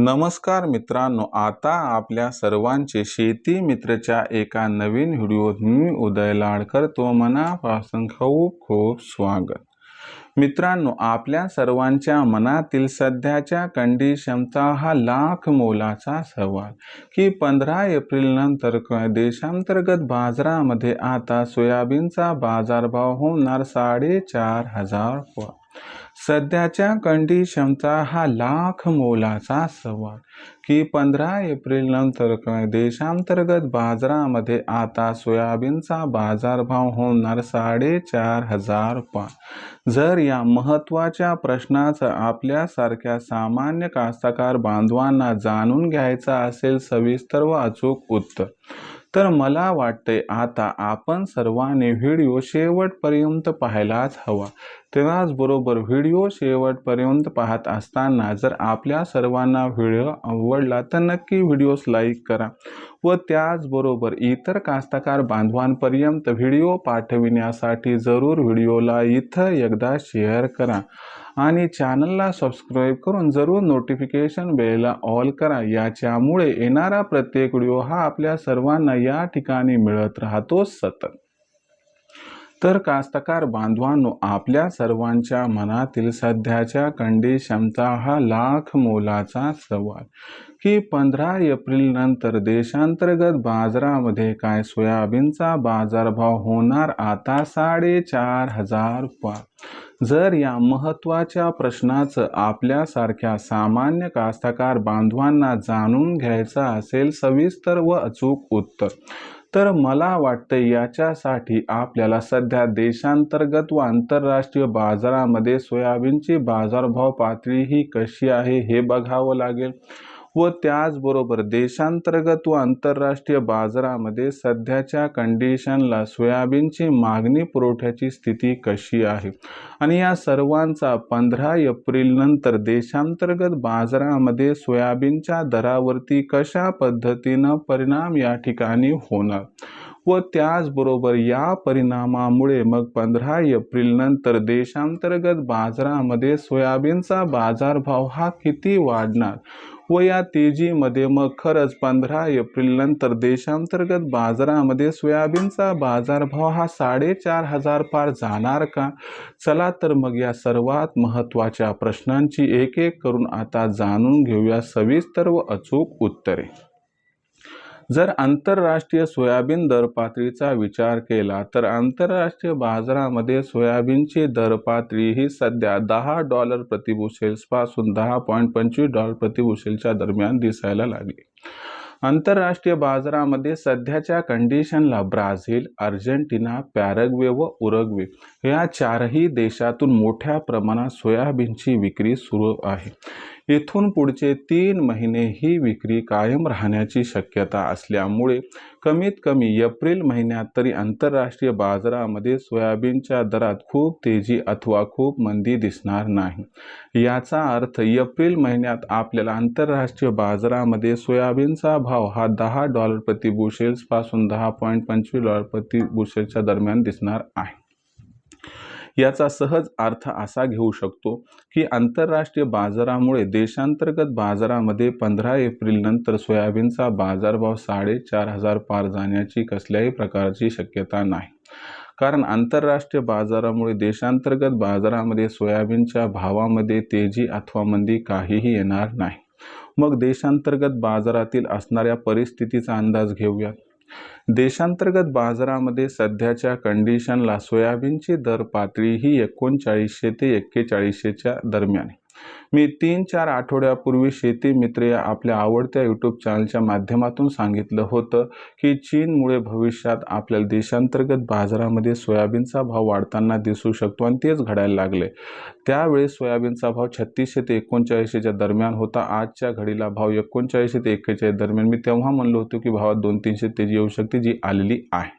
नमस्कार मित्रांनो आता आपल्या सर्वांचे शेती मित्रच्या एका नवीन व्हिडिओत मी उदय लाडकर मनापासून खूप खूप स्वागत मित्रांनो आपल्या सर्वांच्या मनातील सध्याच्या कंडिशनचा हा लाख मोलाचा सवाल की पंधरा एप्रिल नंतर देशांतर्गत बाजारामध्ये आता सोयाबीनचा बाजारभाव होणार साडेचार हजार रुपये. सध्याच्या कंडिशनचा हा लाख मोलाचा सवाल. की पंधरा एप्रिल नंतर देशांतर्गत बाजारामध्ये आता सोयाबीनचा बाजारभाव होणार साडेचार हजार पाच जर या महत्त्वाच्या प्रश्नाचं आपल्यासारख्या सामान्य कास्तकार बांधवांना जाणून घ्यायचं असेल सविस्तर व अचूक उत्तर. तर मला वाटते आता आपण सर्वांनी व्हिडिओ शेवटपर्यंत पाहायलाच हवा. त्याचबरोबर व्हिडिओ शेवटपर्यंत पाहत असताना जर आपल्या सर्वांना व्हिडिओ आवडला तर नक्की व्हिडिओस लाईक करा व त्याचबरोबर इतर कास्तकार बांधवांपर्यंत व्हिडिओ पाठविण्यासाठी जरूर व्हिडिओला इथं एकदा शेअर करा. आणि चॅनलला सबस्क्राईब करून जरूर नोटिफिकेशन बेलला ऑल करा. याच्यामुळे येणारा प्रत्येक व्हिडिओ हा आपल्या सर्वांना या ठिकाणी मिळत राहतो सतत. तर कास्तकार बांधवांनो आपल्या सर्वांच्या मनातील सध्याच्या कंडिशनचा हा लाख मोलाचा सवाल. की पंधरा एप्रिल नंतर देशांतर्गत बाजारामध्ये काय सोयाबीनचा बाजारभाव होणार? आता साडेचार हजार पार जर या महत्त्वाच्या प्रश्नाचं आपल्यासारख्या सामान्य कास्तकार बांधवांना जाणून घ्यायचं असेल सविस्तर व अचूक उत्तर. तर मला वाटतं याच्यासाठी आपल्याला सध्या देशांतर्गत व आंतरराष्ट्रीय बाजारामध्ये सोयाबीनची बाजारभाव पातळी ही कशी आहे हे बघावं लागेल. व त्याचबरोबर देशांतर्गत व आंतरराष्ट्रीय बाजारामध्ये सध्याच्या कंडिशनला सोयाबीनची मागणी पुरवठ्याची स्थिती कशी आहे? आणि या सर्वांचा पंधरा एप्रिल नंतर देशांतर्गत बाजारामध्ये सोयाबीनच्या दरावरती कशा पद्धतीनं परिणाम या ठिकाणी होणार? व त्याचबरोबर या परिणामामुळे मग पंधरा एप्रिल नंतर देशांतर्गत बाजारामध्ये सोयाबीनचा बाजारभाव हा किती वाढणार? व या तेजीमध्ये मग खरंच पंधरा एप्रिल नंतर देशांतर्गत बाजारामध्ये सोयाबीनचा बाजारभाव हा साडेचार हजार पार जाणार का? चला तर मग या सर्वात महत्त्वाच्या प्रश्नांची एक एक करून आता जाणून घेऊया सविस्तर व अचूक उत्तरे. जर आंतरराष्ट्रीय सोयाबीन दर पातळीचा विचार केला तर आंतरराष्ट्रीय बाजारामध्ये सोयाबीनची दर पातळी ही सध्या दहा डॉलर प्रतिबुशेल्सपासून दहा पॉईंट पंचवीस डॉलर प्रतिबुशेलच्या दरम्यान दिसायला लागली. आंतरराष्ट्रीय बाजारामध्ये सध्याच्या कंडिशनला ब्राझील अर्जेंटिना पॅरग्वे व उरग्वे या चारही देशातून मोठ्या प्रमाणात सोयाबीनची विक्री सुरू आहे. येथून पुढचे तीन महिने ही विक्री कायम राहण्याची शक्यता असल्यामुळे कमीत कमी एप्रिल महिन्यात तरी आंतरराष्ट्रीय बाजारामध्ये सोयाबीनच्या दरात खूप तेजी अथवा खूप मंदी दिसणार नाही. याचा अर्थ एप्रिल महिन्यात आपल्याला आंतरराष्ट्रीय बाजारामध्ये सोयाबीनचा भाव हा दहा डॉलर प्रति बुशेल्सपासून दहा पॉईंट पंचवीस डॉलर प्रति बुशेल्सच्या दरम्यान दिसणार आहे. याचा सहज अर्थ असा घेऊ शकतो की आंतरराष्ट्रीय बाजारामुळे देशांतर्गत बाजारामध्ये पंधरा एप्रिल नंतर सोयाबीनचा बाजारभाव साडेचार हजार पार जाण्याची कसल्याही प्रकारची शक्यता नाही. कारण आंतरराष्ट्रीय बाजारामुळे देशांतर्गत बाजारामध्ये सोयाबीनच्या भावामध्ये तेजी अथवा मंदी काहीही येणार नाही. मग देशांतर्गत बाजारातील असणाऱ्या परिस्थितीचा अंदाज घेऊयात. देशांतर्गत बाजारामध्ये सध्याच्या कंडिशनला सोयाबीनची दर पातळी ही एकोणचाळीसशे ते एक्केचाळीसशेच्या दरम्यान मी तीन चार आठवड्यापूर्वी शेती मित्र या आपल्या आवडत्या यूट्यूब चॅनलच्या माध्यमातून सांगितलं होतं की चीनमुळे भविष्यात आपल्याला देशांतर्गत बाजारामध्ये सोयाबीनचा भाव वाढताना दिसू शकतो आणि तेच घडायला लागले. त्यावेळेस सोयाबीनचा भाव छत्तीसशे ते एकोणचाळीसशेच्या दरम्यान होता. आजच्या घडीला भाव एकोणचाळीसशे ते एक्केचाळीस दरम्यान. मी तेव्हा म्हणलो होतो की भावात दोन तीनशे तेजी येऊ शकते जी आलेली आहे.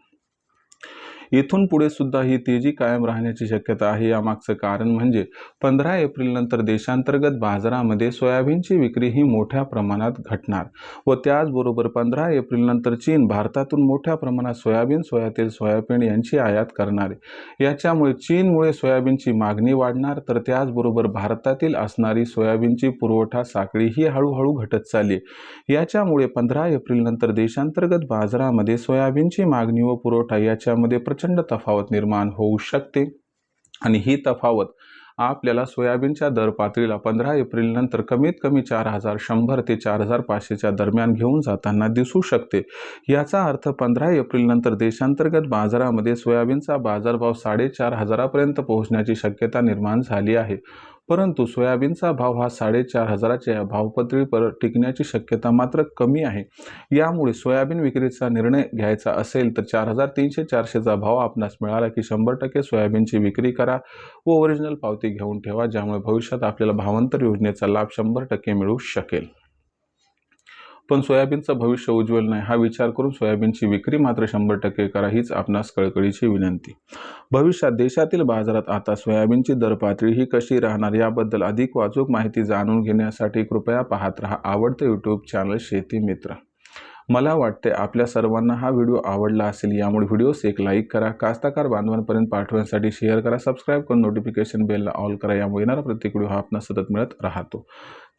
इथून पुढे सुद्धा ही तेजी कायम राहण्याची शक्यता आहे. यामागचं कारण म्हणजे पंधरा एप्रिलनंतर देशांतर्गत बाजारामध्ये सोयाबीनची विक्री ही मोठ्या प्रमाणात घटणार व त्याचबरोबर पंधरा एप्रिलनंतर चीन भारतातून मोठ्या प्रमाणात सोयाबीन सोयातेल सोयाबीन यांची आयात करणार आहे. याच्यामुळे चीनमुळे सोयाबीनची मागणी वाढणार तर त्याचबरोबर भारतातील असणारी सोयाबीनची पुरवठा साखळी ही हळूहळू घटत चालली याच्यामुळे पंधरा एप्रिलनंतर देशांतर्गत बाजारामध्ये सोयाबीनची मागणी व पुरवठा याच्यामध्ये प्रचंड तफावत निर्माण होऊ शकते. आणि ही तफावत आपल्याला सोयाबीनच्या दर पातळीला पंधरा एप्रिलनंतर कमीत कमी चार हजार शंभर ते चार हजार पाचशेच्या दरम्यान घेऊन जाताना दिसू शकते. याचा अर्थ पंधरा एप्रिलनंतर देशांतर्गत बाजारामध्ये सोयाबीनचा बाजारभाव साडेचार हजारापर्यंत पोहोचण्याची शक्यता निर्माण झाली आहे. परंतु सोयाबीनचा भाव हा साडेचार हजाराच्या भावपत्रीवर टिकण्याची शक्यता मात्र कमी आहे. यामुळे सोयाबीन विक्रीचा निर्णय घ्यायचा असेल तर चार हजार तीनशे चारशेचा भाव आपणास मिळाला की शंभर टक्के सोयाबीनची विक्री करा व ओरिजिनल पावती घेऊन ठेवा ज्यामुळे भविष्यात आपल्याला भावांतर योजनेचा लाभ शंभर टक्के मिळू शकेल. पण सोयाबीनचं भविष्य उज्ज्वल नाही हा विचार करून सोयाबीनची विक्री मात्र शंभर टक्के करा हीच आपणास कळकळीची विनंती. भविष्यात देशातील बाजारात आता सोयाबीनची दर पातळी ही कशी राहणार याबद्दल अधिक वाचूक माहिती जाणून घेण्यासाठी कृपया पाहत रहा आवडतं यूट्यूब चॅनल शेती मित्र. मला वाटते आपल्या सर्वांना हा व्हिडिओ आवडला असेल. यामुळे व्हिडिओस एक लाईक करा कास्ताकार बांधवांपर्यंत पाठवण्यासाठी शेअर करा सबस्क्राईब करून नोटिफिकेशन बेलला ऑल करा. यामुळे येणारा प्रत्येक व्हिडिओ हा आपणास सतत मिळत राहतो.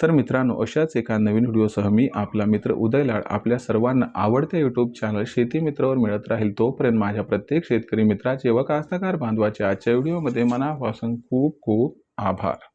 तर मित्रांनो अशाच एका नवीन व्हिडिओसह मी आपला मित्र उदय लाड आपल्या सर्वांना आवडत्या यूट्यूब चॅनल शेती मित्रावर मिळत राहील. तोपर्यंत माझ्या प्रत्येक शेतकरी मित्राचे व कास्ताकार बांधवाचे आजच्या व्हिडिओमध्ये मनापासून खूप खूप आभार.